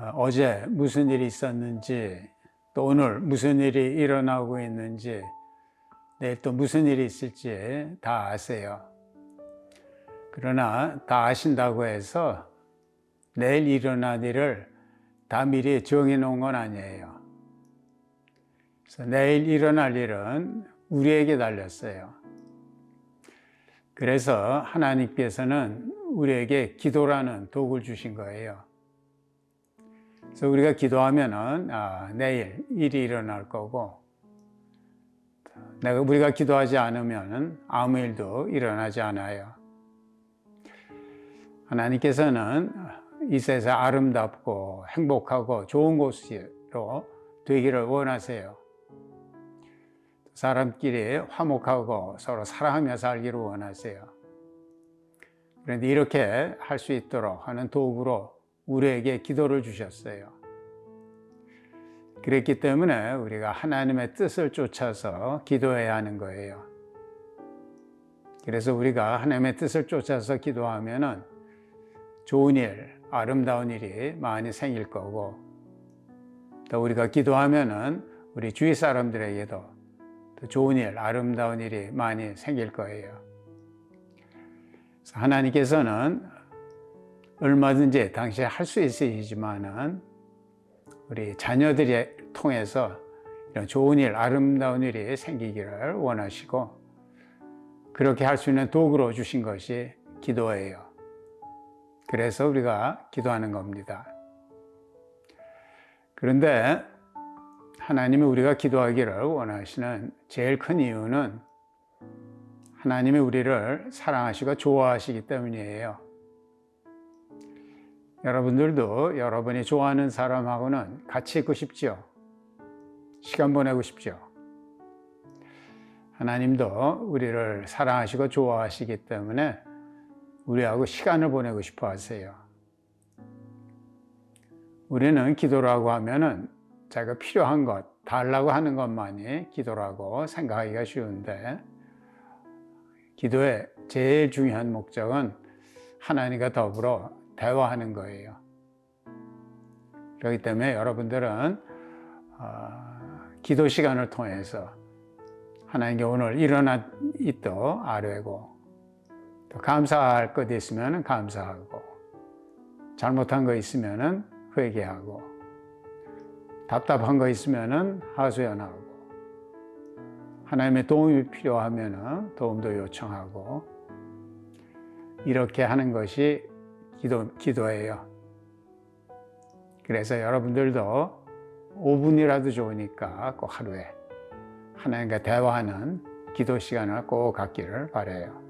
어, 어제 무슨 일이 있었는지 또 오늘 무슨 일이 일어나고 있는지 내일 또 무슨 일이 있을지 다 아세요. 그러나 다 아신다고 해서 내일 일어날 일을 다 미리 정해 놓은 건 아니에요. 그래서 내일 일어날 일은 우리에게 달렸어요. 그래서 하나님께서는 우리에게 기도라는 도구를 주신 거예요. 그래서 우리가 기도하면은 아, 내일 일이 일어날 거고 내가 우리가 기도하지 않으면 아무 일도 일어나지 않아요. 하나님께서는 이 세상 아름답고 행복하고 좋은 곳으로 되기를 원하세요. 사람끼리 화목하고 서로 사랑하며 살기를 원하세요. 그런데 이렇게 할 수 있도록 하는 도구로 우리에게 기도를 주셨어요. 그랬기 때문에 우리가 하나님의 뜻을 쫓아서 기도해야 하는 거예요. 그래서 우리가 하나님의 뜻을 쫓아서 기도하면은 좋은 일, 아름다운 일이 많이 생길 거고, 또 우리가 기도하면은 우리 주위 사람들에게도 또 좋은 일, 아름다운 일이 많이 생길 거예요. 하나님께서는 얼마든지 당시 할수 있으시지만은 우리 자녀들이 통해서 이런 좋은 일, 아름다운 일이 생기기를 원하시고 그렇게 할 수 있는 도구로 주신 것이 기도예요. 그래서 우리가 기도하는 겁니다. 그런데 하나님이 우리가 기도하기를 원하시는 제일 큰 이유는 하나님이 우리를 사랑하시고 좋아하시기 때문이에요. 여러분들도 여러분이 좋아하는 사람하고는 같이 있고 싶죠. 시간 보내고 싶죠. 하나님도 우리를 사랑하시고 좋아하시기 때문에 우리하고 시간을 보내고 싶어 하세요. 우리는 기도라고 하면은 자기가 필요한 것, 달라고 하는 것만이 기도라고 생각하기가 쉬운데, 기도의 제일 중요한 목적은 하나님과 더불어 대화하는 거예요. 그렇기 때문에 여러분들은 어, 기도 시간을 통해서 하나님께 오늘 일어난 일도 아뢰고 또 감사할 것 있으면 감사하고 잘못한 거 있으면 회개하고 답답한 거 있으면 하소연하고 하나님의 도움이 필요하면 도움도 요청하고 이렇게 하는 것이 기도, 기도예요. 그래서 여러분들도 5분이라도 좋으니까 꼭 하루에 하나님과 대화하는 기도 시간을 꼭 갖기를 바래요.